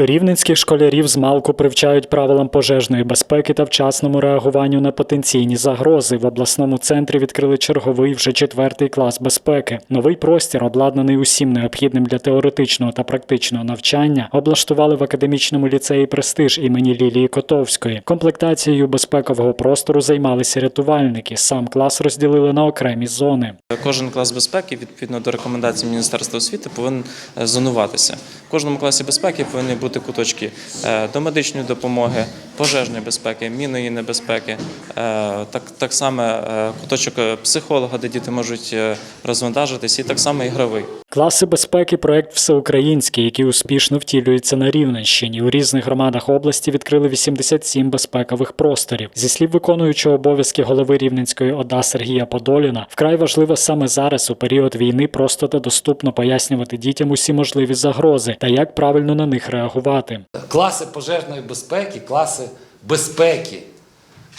Рівненських школярів з малку привчають правилам пожежної безпеки та вчасному реагуванню на потенційні загрози. В обласному центрі відкрили черговий вже четвертий клас безпеки. Новий простір, обладнаний усім необхідним для теоретичного та практичного навчання, облаштували в академічному ліцеї Престиж імені Лілії Котовської. Комплектацією безпекового простору займалися рятувальники. Сам клас розділили на окремі зони. Кожен клас безпеки, відповідно до рекомендацій Міністерства освіти, повинен е, зонуватися. В кожному класі безпеки повинні бути куточки е, до медичної допомоги, пожежної безпеки, мінної небезпеки, е, так, так само е, куточок психолога, де діти можуть розвантажитись, і так само ігровий. Класи безпеки проект всеукраїнський, який успішно втілюється на Рівненщині. У різних громадах області відкрили 87 безпекових просторів. Зі слів виконуючого обов'язки голови Рівненської ОДА Сергія Подоліна, вкрай важливо саме зараз, у період війни, просто та доступно пояснювати дітям усі можливі загрози та як правильно на них реагувати. Класи пожежної безпеки, класи безпеки,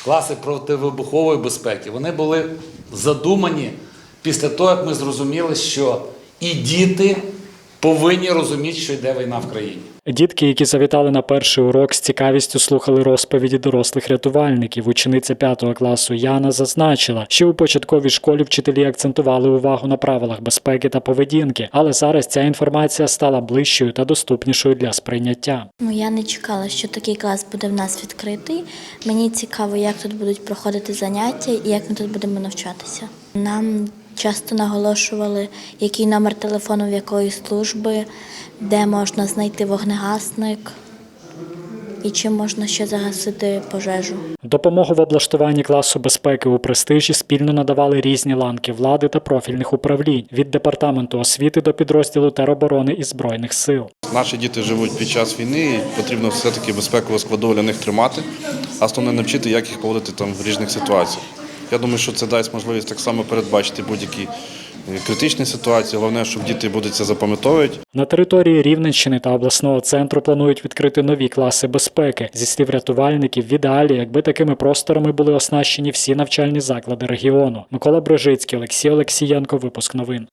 класи противибухової безпеки, вони були задумані після того, як ми зрозуміли, що і діти повинні розуміти, що йде війна в країні. Дітки, які завітали на перший урок, з цікавістю слухали розповіді дорослих рятувальників. Учениця 5 класу Яна зазначила, що у початковій школі вчителі акцентували увагу на правилах безпеки та поведінки, але зараз ця інформація стала ближчою та доступнішою для сприйняття. Ну, я не чекала, що такий клас буде в нас відкритий. Мені цікаво, як тут будуть проходити заняття і як ми тут будемо навчатися. Нам часто наголошували, який номер телефону в якої служби, де можна знайти вогнегасник і чим можна ще загасити пожежу. Допомогу в облаштуванні класу безпеки у престижі спільно надавали різні ланки влади та профільних управлінь від департаменту освіти до підрозділу тероборони і збройних сил. Наші діти живуть під час війни, і потрібно все-таки безпекову складову для них тримати, а основне навчити, як їх поводити там в різних ситуаціях. Я думаю, що це дасть можливість так само передбачити будь-які е, критичні ситуації. Головне, щоб діти будуть це запам'ятовувати. На території Рівненщини та обласного центру планують відкрити нові класи безпеки. Зі слів рятувальників, в ідеалі, якби такими просторами були оснащені всі навчальні заклади регіону. Микола Брижицький, Олексій Олексієнко, випуск новин.